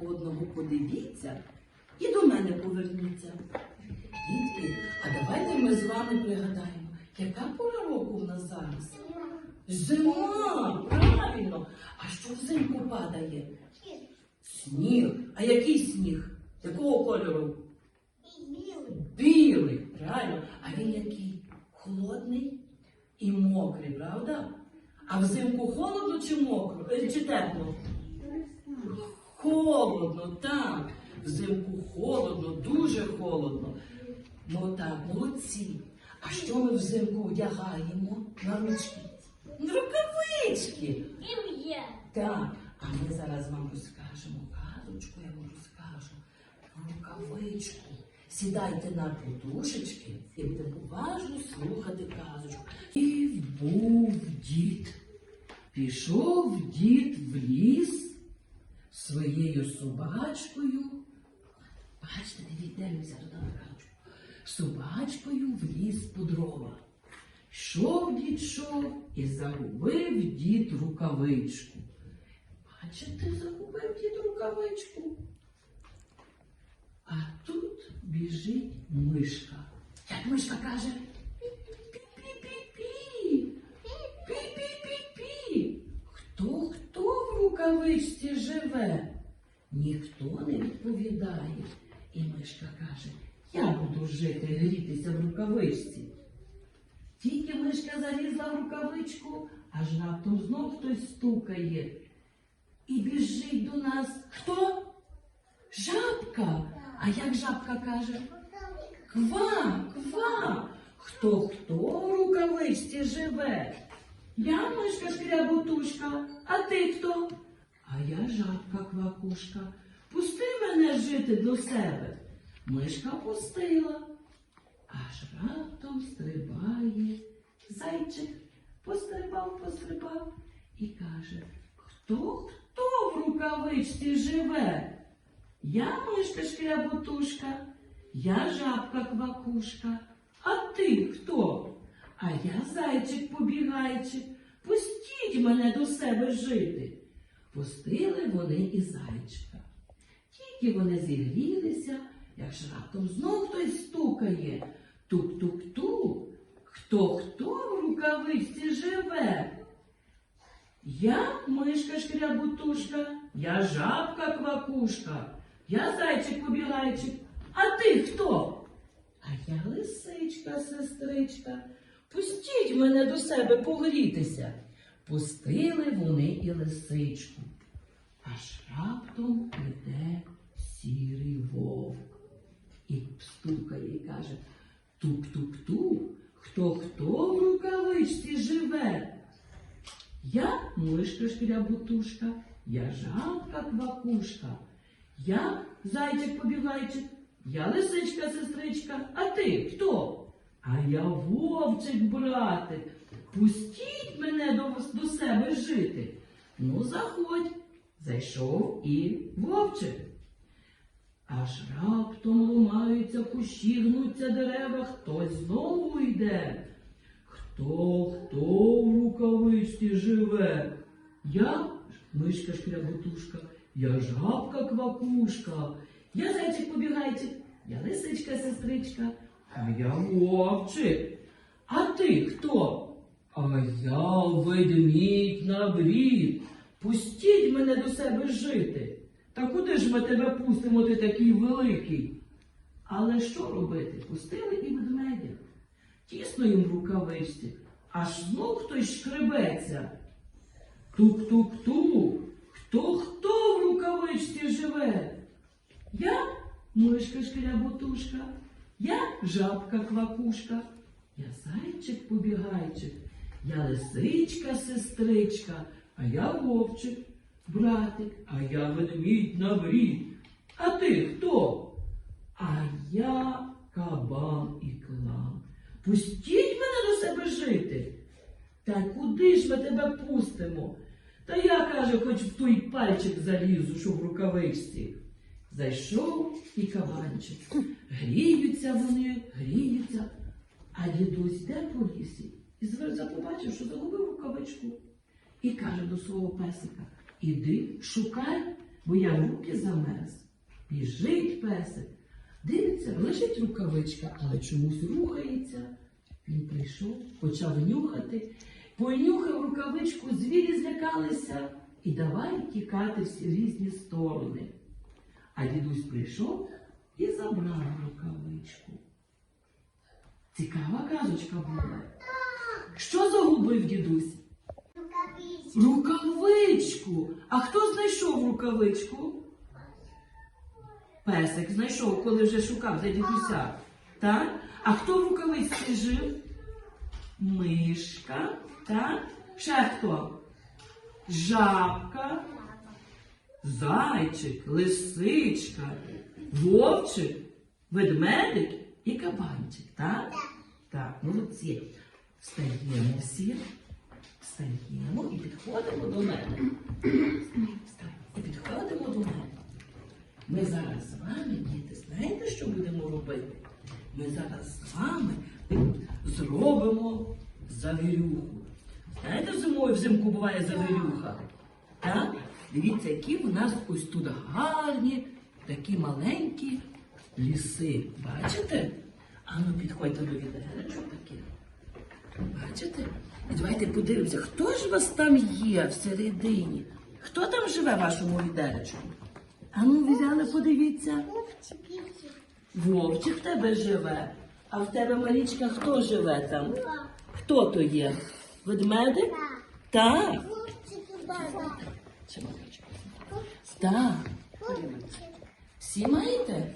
одного подивіться і до мене поверніться. Дітки, а давайте ми з вами пригадаємо, яка пора року в нас зараз? Зима, правильно. А що взимку падає? Сніг. А який сніг? Якого кольору? Білий, Білий, правильно. А він який? Холодний і мокрий, правда? А взимку холодно чи мокро? Е, Чи тепло? Холодно, так. Взимку холодно, дуже холодно. Ну так, молодці. А що ми взимку вдягаємо на ручки? На рукавички. Так, а ми зараз вам розкажемо казочку, я вам розкажу рукавичку. Сідайте на подушечки і будемо уважно слухати казочку. І був дід. Пішов дід в ліс своєю собачкою. Бачите, дивіться туди на казочку. Собачкою в ліс по дрова. Йшов дід шов і загубив дід рукавичку. Бачите, загубив дід рукавичку. А тут біжить мишка. Як мишка каже, пі-пі-пі-пі. Пі-пі-пі-пі. Хто хто в рукавичці живе? Ніхто не відповідає. І мишка каже, я буду жити, грітися в рукавичці. Тільки мишка залізла в рукавичку, аж раптом знов хтось стукає. І біжить до нас. Хто? Жабка. А як жабка каже? Ква, ква. Хто хто в рукавичці живе? Я мишка шкряботушка, а ти хто? А я жабка квакушка. Пусти мене жити до себе. Мишка пустила. Аж раптом стрибає зайчик, пострибав, пострибав і каже, хто хто в рукавичці живе? Я мишка шкряботушка, я жабка квакушка, а ти хто? А я зайчик побігайчик, пустіть мене до себе жити. Пустили вони і зайчика. Тільки вони зігрілися, як ж раптом знов хтось стукає. Тук-тук-тук. Хто хто в рукавичці живе? Я мишка шкрябутушка, я жабка квакушка, я зайчик побігайчик. А ти хто? А я лисичка, сестричка. Пустіть мене до себе погрітися. Пустили вони і лисичку. Аж раптом іде сірий вовк і стукає і каже Тук-тук-тук, хто хто в рукавичці живе? Я мишка шкрябутушка, я жабка квакушка, я зайчик побігайчик, я лисичка сестричка, а ти хто? А я вовчик, братик. Пустіть мене до, до себе жити. Ну, заходь. Зайшов і вовчик. Аж раптом ломаються кущі, гнуться дерева, хтось знову йде. Хто, хто в рукавичці живе? Я мишка шкряботушка, я жабка квакушка, я зайчик побігайчик, я лисичка сестричка, а я вовчик. А ти хто? А я ведмідь на брід. Пустіть мене до себе жити. Та куди ж ми тебе пустимо, ти такий великий? Але що робити? Пустили і ведмедя. Тісно їм в рукавичці, аж знов хтось шкребеться. Тук-тук-тук. Хто хто в рукавичці живе? Я мишка шкряботушка, я жабка квакушка, я зайчик побігайчик, я лисичка сестричка, а я вовчик, братик, а я ведмідь на брід. А ти хто? А я кабан і клан. Пустіть мене до себе жити. Та куди ж ми тебе пустимо? Та я, каже, хоч в той пальчик залізу, що в рукавичці. Зайшов і кабанчик. Гріються вони, гріються. А дідусь йде по лісі і каже до свого песика: Іди, шукай, бо я в руки замерз. Біжить песик. Дивиться, лежить рукавичка, але чомусь рухається. Він прийшов, почав нюхати, понюхав рукавичку, звірі злякалися і давай тікати всі різні сторони. А дідусь прийшов і забрав рукавичку. Цікава казочка була. Що загубив дідусь? Рукавичку. А хто знайшов рукавичку? Песик знайшов, коли вже шукав за дідуся. Так? А хто в рукавичці жив? Мишка. Так? Ще хто? Жабка, зайчик, лисичка, вовчик, ведмедик і кабанчик. Так? Так, молодці. Встаємо всі. Встаємо підходимо до мене. І підходимо до мене. Ми зараз з вами, діти, знаєте, що будемо робити? Ми зараз з вами зробимо завірюху. Знаєте, зимою взимку буває завірюха? Так? Дивіться, які в нас ось тут гарні, такі маленькі ліси. Бачите? Ану, підходьте до відеречок таких. Бачите? І давайте подивимося, хто ж у вас там є всередині? Хто там живе в вашому відеречку? Ану, взяли, подивіться. Вовчик в тебе живе. А в тебе Марічка хто живе там? Хто то є? Ведмедик? Так. Так. Всі маєте?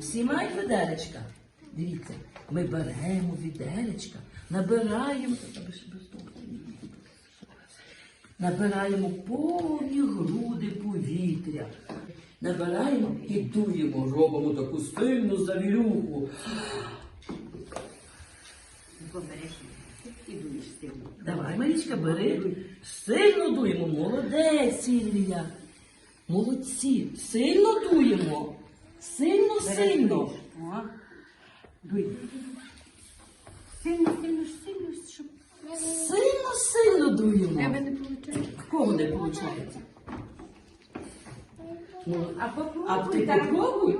Всі мають відеречка? Дивіться, ми беремо відеречка, набираємо. Набираємо повні груди повітря. Набираємо і дуємо, робимо таку сильну завірюху. Давай, Марічка, бери. Сильно дуємо. Молодець, Ілля. Молодці. Сильно дуємо. Сильно, сильно. О, дуй. Сильно, сильно, сильно, щоб Сильно, сильно дуємо. не виходить. В кого не виходить? Ну, А попробуй. А ти попробуй.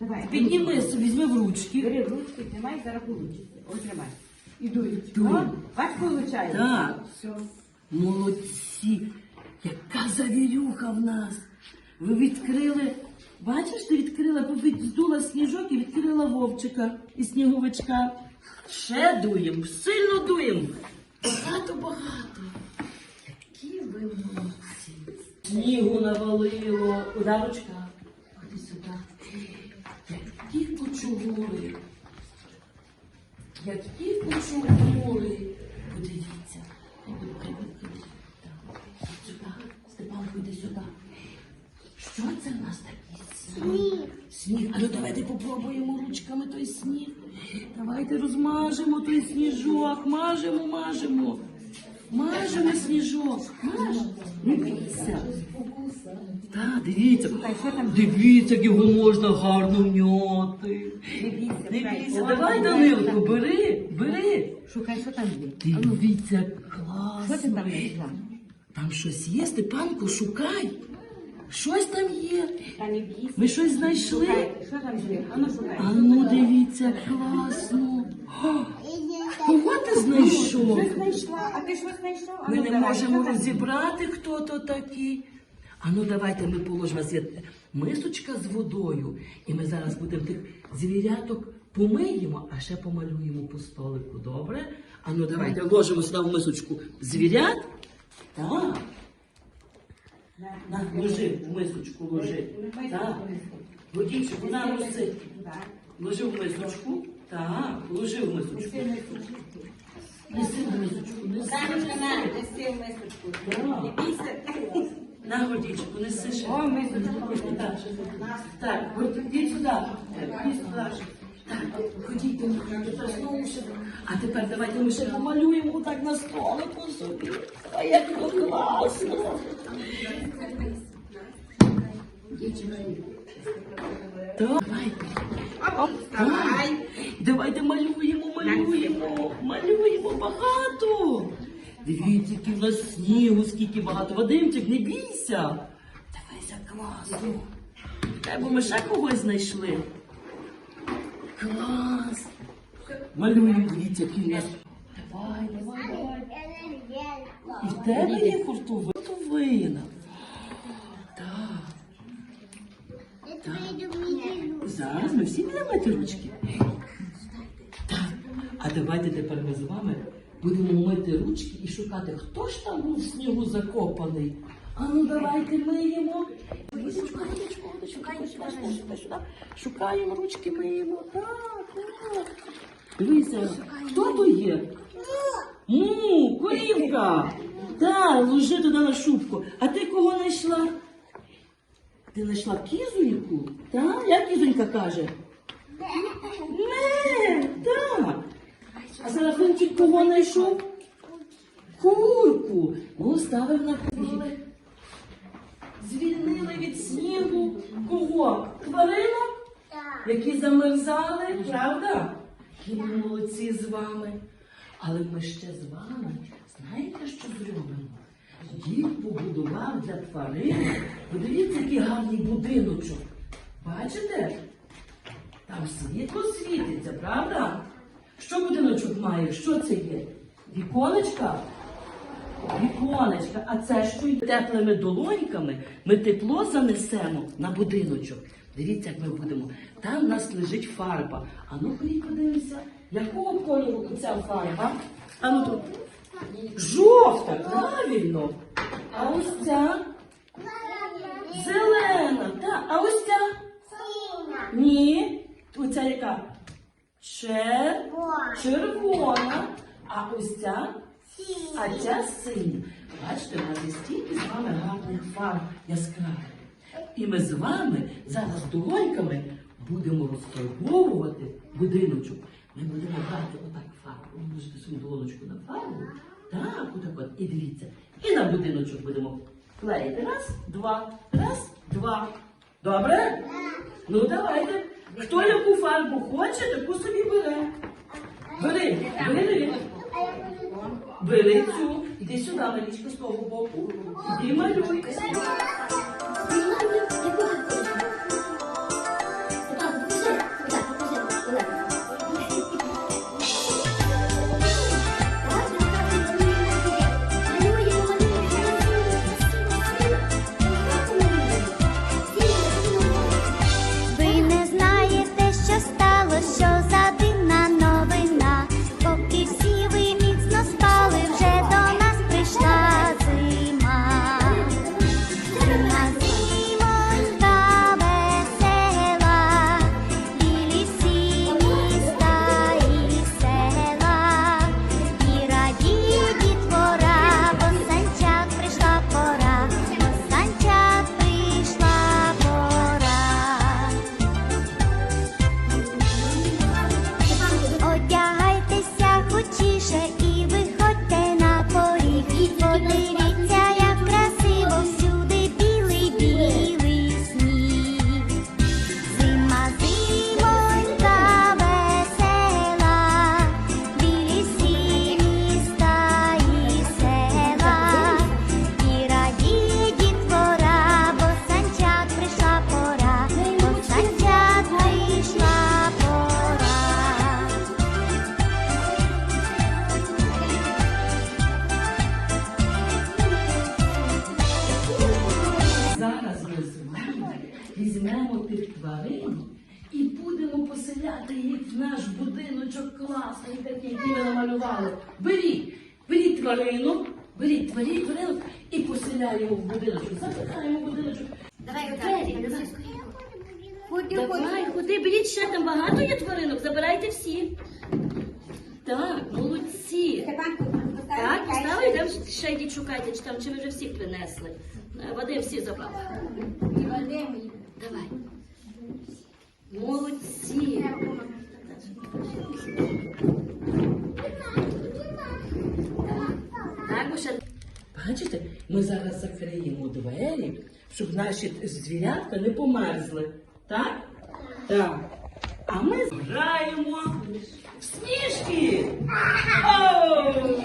Давай. Підніми, візьми в ручки. Бери в ручки, тримай, зараз получиться. Ось тримай. І дуй. Дуй. О, Бач, виходить? Так. Все. Молодці, яка завірюха в нас. Ви відкрили, бачиш, ти відкрила, повід- здула сніжок і відкрила вовчика і сніговичка. Ще дуємо, сильно дуємо. Багато, багато. Які ви молодці. Снігу навалило. Куда ручка? Ходи сюди. Які кучугури. Які кучугури. Подивіться. Ходи, ходи, сюди. Що це в нас таке? Сніг. Сніг. А ну давайте попробуємо ручками той сніг. Давайте розмажемо той сніжок. Мажемо, мажемо. Мажемо сніжок. Мажемо. Не бійся. Так, дивіться. Дивіться, як його можна гарно бійся, О, давай, о, Данилко, бери, бери. Шукай, що там є. Ну, Дивіться, як Що ти класно. там знайшла? Там щось є, Степанку, шукай. Щось там є. Ми щось знайшли. Що там є? А ну, ну дивіться, класно. Кого ти знайшов? Знайшла? А ти що знайшов? Ми ну, не можемо розібрати, хто то такий. А ну давайте ми положимо мисочка з водою. І ми зараз будемо тих звіряток помиємо, а ще помалюємо по столику. Добре? А ну давайте ложимо сюди в мисочку звірят. Так. Ложи в мисочку, ложи. Так. Водічку, на носи. Ложи в мисочку. Так, ложи в мисочку. Неси в мисочку, неси. Неси в мисочку. Не бійся. На водичку, неси ще. О, мисочку. Так, так, от ідіть сюди. Ідіть сюди. Ходіть, тепер знову ще. А тепер давайте ми ще помалюємо так на столику собі. А як то класно. Давайте. Давай. Давайте малюємо, малюємо, малюємо багато. Дивіться, який в нас снігу, скільки багато. Вадимчик, не бійся. Дивися, класно. Треба ми ще когось знайшли. Клас. Малюємо, дивіться, який в нас. Давай, давай, давай. І в тебе є хуртовина. Хуртовина. Так. Зараз ми всі будемо мити ручки. Так. А давайте тепер ми з вами будемо мити ручки і шукати, хто ж там був в снігу закопаний. А ну давайте миємо. Сюди, сюди. Шукаємо ручки, миємо. Так, так. Дивися, хто то є? Му, корівка. Так, ложи туди на шубку. А ти кого знайшла? Ти знайшла кізоньку? Так? Як кізонька каже? Не, так. А Серафимчик кого знайшов? Курку. Ну, ставив на курку. Звільнили від снігу кого? Тваринок? Які замерзали, правда? І ми молодці з вами. Але ми ще з вами, знаєте, що зробимо? Дід побудував для тварин. Подивіться, який гарний будиночок. Бачите? Там світло світиться, правда? Що будиночок має? Що це є? Віконечка? Віконечка. А це що й теплими долоньками ми тепло занесемо на будиночок. Дивіться, як ми будемо. Там в нас лежить фарба. А ну ходіть подивимося, якого кольору ця фарба? А ну тут. Жовта, правильно. А ось ця зелена. Так. А ось ця? Ні. Оця яка? Чер... Червона. А ось ця? А ця синя. Бачите, у нас стільки з вами гарних фарб яскравих. І ми з вами зараз долоньками будемо розфарбовувати будиночок. Ми будемо брати отак фарбу. Ви можете свою долоночку на фарбу. Так, отак от. І дивіться. І на будиночок будемо клеїти. Раз, два, раз, два. Добре? Ну давайте. Хто яку фарбу хоче, таку собі бере. Бери, бери. Бери цю, іди сюди, Марічка, з того боку. Іди малюй. Класний, такий, який ми намалювали. Беріть, беріть тварину, беріть тварин, тварину і поселяємо в будиночок. Запихаємо в будиночок. Давай, давай. Давай, куди, беріть ще там багато є тваринок, забирайте всі. Так, молодці. Так, поставили, йдемо ще йдіть шукайте, чи там, чи ви вже всіх принесли. Е, Вадим всі забрав. Давай. Молодці. Бачите, ми зараз закриємо двері, щоб наші звірятка не померзли. Так? Так. А ми граємо в сніжки. Оу!